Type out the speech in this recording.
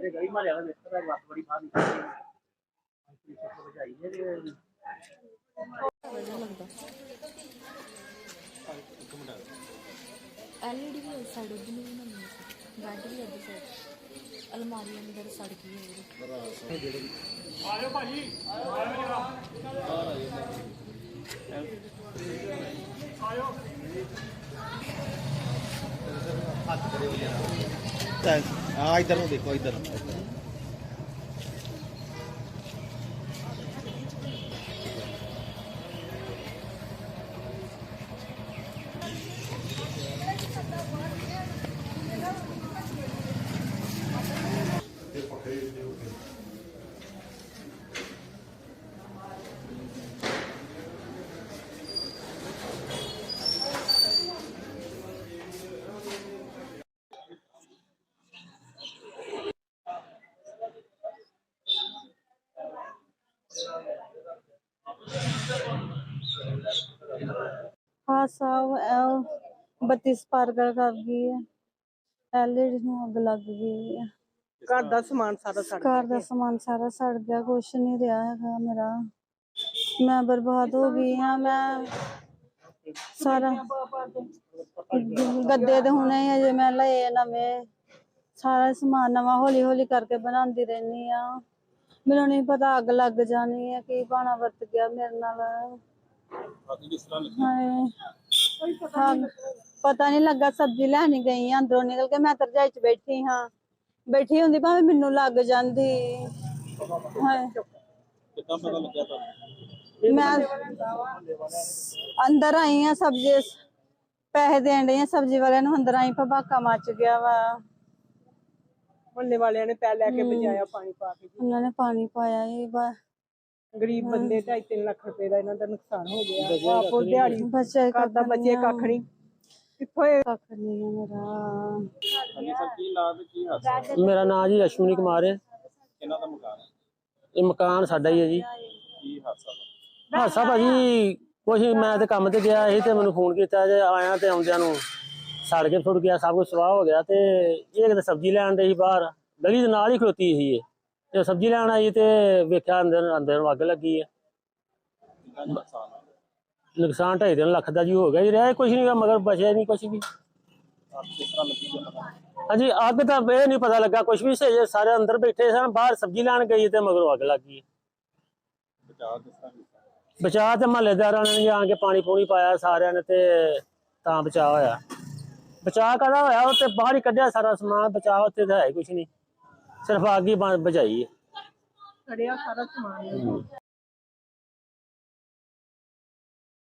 ਮਾਰਿਆ ਦਾ ਮਿੱਤਰ ਦਾ ਲੱਤ ਬੜੀ ਬਾਹਰ ਨਿਕਲ ਗਈ। ਆਪਣੀ ਸੱਤ ਵਜਾਈ ਹੈ ਤੇ ਐਲਈਡੀ ਵੀ ਇਸ ਸਾਈਡ ਉਧਰ ਨੂੰ ਵੀ ਬਣਨੀ ਸੀ ਬੈੱਡ ਵੀ ਇੱਧਰ ਸਾਈਡ ਅਲਮਾਰੀ ਅੰਦਰ ਸੜ ਗਈ ਹੈ ਉਹਦੀ ਆ ਇਧਰ ਨੂੰ ਦੇਖੋ ਇਧਰ। ਹਾਂ ਸਾਹਿਬ ਬੱਤੀ ਸਪਾਰਕਲ ਕਰ ਗਈ ਹੈ। ਐਲਈਡੀ ਨੂੰ ਅੱਗ ਲੱਗ ਗਈ ਹੈ। ਘਰ ਦਾ ਸਮਾਨ ਸਾਰਾ ਸੜ ਘਰ ਦਾ ਸਮਾਨ ਸਾਰਾ ਸੜ ਗਿਆ ਕੁਛ ਨਹੀਂ ਰਿਹਾ ਹੈਗਾ ਮੇਰਾ। ਮੈਂ ਬਰਬਾਦ ਹੋ ਗਈ ਹਾਂ ਮੈਂ ਸਾਰਾ ਗੱਦੇ ਤੇ ਹੁਣੇ ਅਜੇ ਮੈਂ ਲਏ ਨਵੇਂ। ਸਾਰਾ ਸਮਾਨ ਨਵਾਂ ਹੌਲੀ ਹੌਲੀ ਕਰਕੇ ਬਣਾਉਂਦੀ ਰਹਿੰਦੀ ਆ ਮੈਨੂੰ ਨਹੀਂ ਪਤਾ ਅੱਗ ਲੱਗ ਜਾਣੀ ਹੈ ਕੀ ਬਾਣਾ ਵਰਤ ਗਿਆ ਮੇਰੇ ਨਾਲ। ਪਤਾ ਨਹੀਂ ਲੱਗਾ ਸਬਜ਼ੀ ਲੈਣੀ ਗਈ ਆਂ ਅੰਦਰੋਂ ਨਿਕਲ ਕੇ ਮੈਂ ਤਾਂ ਰਜਾਈ ਚ ਬੈਠੀ ਹਾਂ। ਬੈਠੀ ਹੁੰਦੀ ਭਾਵੇਂ ਮੈਨੂੰ ਲੱਗ ਜਾਂਦੀ। ਹਾਏ। ਕਿੱਦਾਂ ਪਤਾ ਲੱਗਿਆ ਤੁਹਾਨੂੰ? ਮੈਂ ਅੰਦਰ ਆਈ ਆ ਸਬਜ਼ੀ ਪੈਸੇ ਦੇਣ ਡਈ ਆ ਸਬਜ਼ੀ ਵਾਲਿਆਂ ਨੂੰ ਅੰਦਰ ਆਈ ਭਬਾਕਾ ਮੱਚ ਗਿਆ ਵਾ। ਮੁਹੱਲੇ ਵਾਲਿਆਂ ਨੇ ਪੈ ਲੈ ਕੇ ਬਚਾਇਆ ਪਾਣੀ ਪਾ ਕੇ। ਉਹਨਾਂ ਨੇ ਪਾਣੀ ਪਾਇਆ ਇਹ ਵਾ। ਗਰੀਬ ਬੰਦੇ 2.5 ਲੱਖ ਰੁਪਏ ਦਾ ਇਹਨਾਂ ਦਾ ਨੁਕਸਾਨ ਹੋ ਗਿਆ। ਆਪੋ ਦਿਹਾੜੀ ਬੱਚੇ ਘਰ ਦਾ ਬੱਚੇ ਕੱਖ ਨਹੀਂ। ਕਿੱਥੋਂ ਇਹ ਕੱਖ ਨਹੀਂ ਮੇਰਾ। ਹਾਂਜੀ ਸਰ ਕੀ ਨਾਂ ਤੇ ਕੀ ਹਾਦਸਾ ਮੇਰਾ ਨਾਮ ਜੀ ਅਸ਼ਵਨੀ ਕੁਮਾਰ ਹੈ। ਇਹਨਾਂ ਦਾ ਮਕਾਨ ਹੈ? ਇਹ ਮਕਾਨ ਸਾਡਾ ਹੀ ਹੈ ਜੀ। ਕੀ ਹਾਦਸਾ? ਹਾਸਾ ਭਾਜੀ ਕੁਛ ਨੀ, ਮੈਂ ਤੇ ਕੰਮ ਤੇ ਗਿਆ ਸੀ ਤੇ ਮੈਨੂੰ ਫੋਨ ਕੀਤਾ ਜੇ ਆਇਆ ਤੇ ਆਉਂਦਿਆਂ ਨੂੰ ਸੜ ਕੇ ਫੁੱਟ ਗਿਆ ਸਭ ਕੁਝ ਸਵਾਹ ਹੋ ਗਿਆ ਤੇ ਇਹ ਕਿਤੇ ਸਬਜ਼ੀ ਲੈਣ ਦੇ ਸੀ ਬਾਹਰ। ਗਲੀ ਦੇ ਨਾਲ ਹੀ ਖਲੋਤੀ ਸੀ ਇਹ। ਤੇ ਸਬਜ਼ੀ ਲੈਣ ਆਈ ਤੇ ਵੇਖਿਆ ਅੰਦਰ ਅੰਦਰ ਅੱਗ ਲੱਗੀ ਹੈ ਨੁਕਸਾਨ ਢਾਈ ਤਿੰਨ ਲੱਖ ਦਾ ਜੀ ਹੋ ਗਿਆ ਜੀ, ਰਿਹਾ ਕੁਝ ਨਹੀਂ ਮਗਰ ਬਚਿਆ ਨਹੀਂ ਕੁਝ ਵੀ। ਅੱਗ ਹਾਂਜੀ, ਅੱਗ ਤਾਂ ਇਹ ਨਹੀਂ ਪਤਾ ਲੱਗਾ ਕੁਝ ਵੀ, ਸਹੀ ਸਾਰੇ ਅੰਦਰ ਬੈਠੇ ਸਨ, ਬਾਹਰ ਸਬਜ਼ੀ ਲੈਣ ਗਈ ਤੇ ਮਗਰੋਂ ਅੱਗ ਲੱਗ ਗਈ। ਬਚਾਅ ਤੇ ਮਹੱਲੇਦਾਰਾਂ ਨੇ ਆ ਕੇ ਪਾਣੀ ਪੂਣੀ ਪਾਇਆ ਸਾਰਿਆਂ ਨੇ ਤੇ ਤਾਂ ਬਚਾਅ ਹੋਇਆ। ਬਚਾਅ ਕਦਾ ਹੋਇਆ, ਉਹ ਤੇ ਬਾਹਰ ਹੀ ਕੱਢਿਆ ਸਾਰਾ ਸਮਾਨ ਬਚਾ ਉੱਤੇ ਤਾਂ ਹੈ ਕੁਝ ਨਹੀਂ ਸਿਰਫ ਅੱਗ ਹੀ ਬ- ਬੁਝਾਈ ਹੈ। ਸੜਿਆ ਸਾਰਾ ਸਮਾਨ